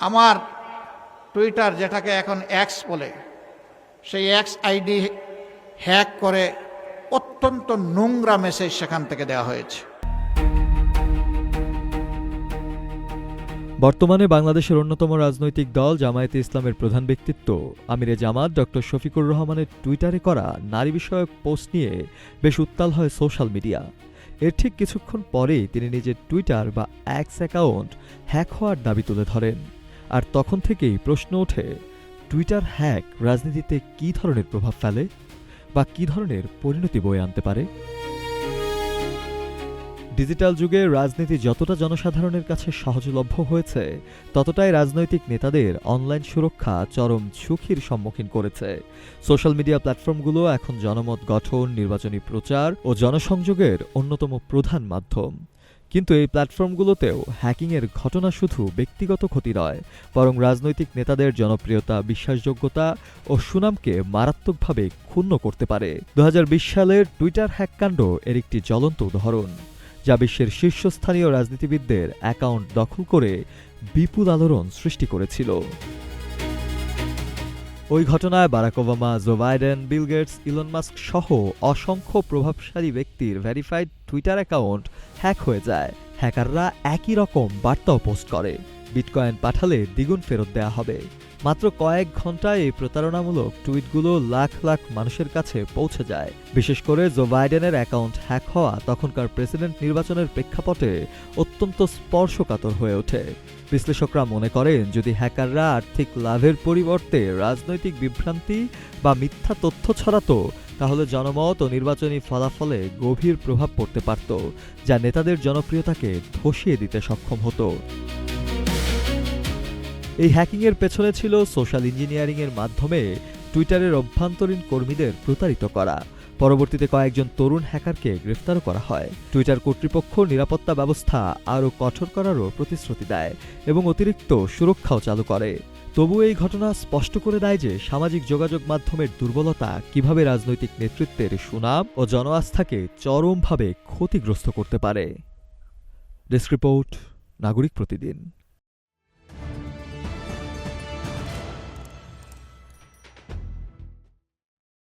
আমার টুইটার যেটাকে এখন অ্যাক্স বলে, সেই অ্যাক্স আইডি হ্যাক করে অত্যন্ত নোংরা মেসেজ সেখান থেকে দেওয়া হয়েছে। বর্তমানে বাংলাদেশের অন্যতম রাজনৈতিক দল জামায়াতে ইসলামের প্রধান ব্যক্তিত্ব। আমিরে জামাত ডক্টর শফিকুর রহমানের টুইটারে করা নারী বিষয়ক পোস্ট নিয়ে বেশ উত্তাল হয় সোশ্যাল মিডিয়া। এর ঠিক কিছুক্ষণ পরেই তিনি নিজের টুইটার বা অ্যাক্স অ্যাকাউন্ট হ্যাক হওয়ার দাবি তুলে ধরেন। আর তখন থেকেই প্রশ্ন ওঠে, টুইটার হ্যাক রাজনীতিতে কী ধরনের প্রভাব ফেলে বা কী ধরনের পরিণতি বয়ে আনতে পারে? ডিজিটাল যুগে রাজনীতি যতটা জনসাধারণের কাছে সহজলভ্য হয়েছে, ততটাই রাজনৈতিক নেতাদের অনলাইন সুরক্ষা চরম ঝুঁকির সম্মুখীন করেছে। সোশ্যাল মিডিয়া প্ল্যাটফর্মগুলো এখন জনমত গঠন, নির্বাচনী প্রচার ও জনসংযোগের অন্যতম প্রধান মাধ্যম। কিন্তু এই প্ল্যাটফর্মগুলোতেও হ্যাকিংয়ের ঘটনা শুধু ব্যক্তিগত ক্ষতি নয়, বরং রাজনৈতিক নেতাদের জনপ্রিয়তা, বিশ্বাসযোগ্যতা ও সুনামকে মারাত্মকভাবে ক্ষুণ্ণ করতে পারে। দু হাজার বিশ সালের টুইটার হ্যাককাণ্ড এর একটি জ্বলন্ত উদাহরণ, যা বিশ্বের শীর্ষস্থানীয় রাজনীতিবিদদের অ্যাকাউন্ট দখল করে বিপুল আলোড়ন সৃষ্টি করেছিল। ওই ঘটনায় Barack Obama, Joe Biden, Bill Gates, Elon Musk সহ অসংখ্য প্রভাবশালী ব্যক্তির ভেরিফাইড টুইটার অ্যাকাউন্ট হ্যাক হয়ে যায়। হ্যাকাররা একই রকম বার্তাও পোস্ট করে। বিটকয়েন পাঠালে দ্বিগুণ ফেরত দেয়া হবে। মাত্র কয়েক ঘন্টায় এই প্রতারণামূলক টুইটগুলো লাখ লাখ মানুষের কাছে পৌঁছে যায়। বিশেষ করে জো বাইডেনের অ্যাকাউন্ট হ্যাক হওয়া তখনকার প্রেসিডেন্ট নির্বাচনের প্রেক্ষাপটে অত্যন্ত স্পর্শকাতর হয়ে ওঠে। বিশ্লেষকরা মনে করেন, যদি হ্যাকাররা আর্থিক লাভের পরিবর্তে রাজনৈতিক বিভ্রান্তি বা মিথ্যা তথ্য ছড়াতো, তাহলে জনমত ও নির্বাচনী ফলাফলে গভীর প্রভাব পড়তে পারত, যা নেতাদের জনপ্রিয়তাকে ধসিয়ে দিতে সক্ষম হতো। এই হ্যাকিংয়ের পেছনে ছিল সোশ্যাল ইঞ্জিনিয়ারিংয়ের মাধ্যমে টুইটারের অভ্যন্তরীণ কর্মীদের প্রতারিত করা। পরবর্তীতে কয়েকজন তরুণ হ্যাকারকে গ্রেফতারও করা হয়। টুইটার কর্তৃপক্ষ নিরাপত্তা ব্যবস্থা আরও কঠোর করারও প্রতিশ্রুতি দেয় এবং অতিরিক্ত সুরক্ষাও চালু করে। তবু এই ঘটনা স্পষ্ট করে দেয় যে সামাজিক যোগাযোগ মাধ্যমের দুর্বলতা কীভাবে রাজনৈতিক নেতৃত্বের সুনাম ও জনআস্থাকে চরমভাবে ক্ষতিগ্রস্ত করতে পারে। ডেস্ক রিপোর্ট, নাগরিক প্রতিদিন।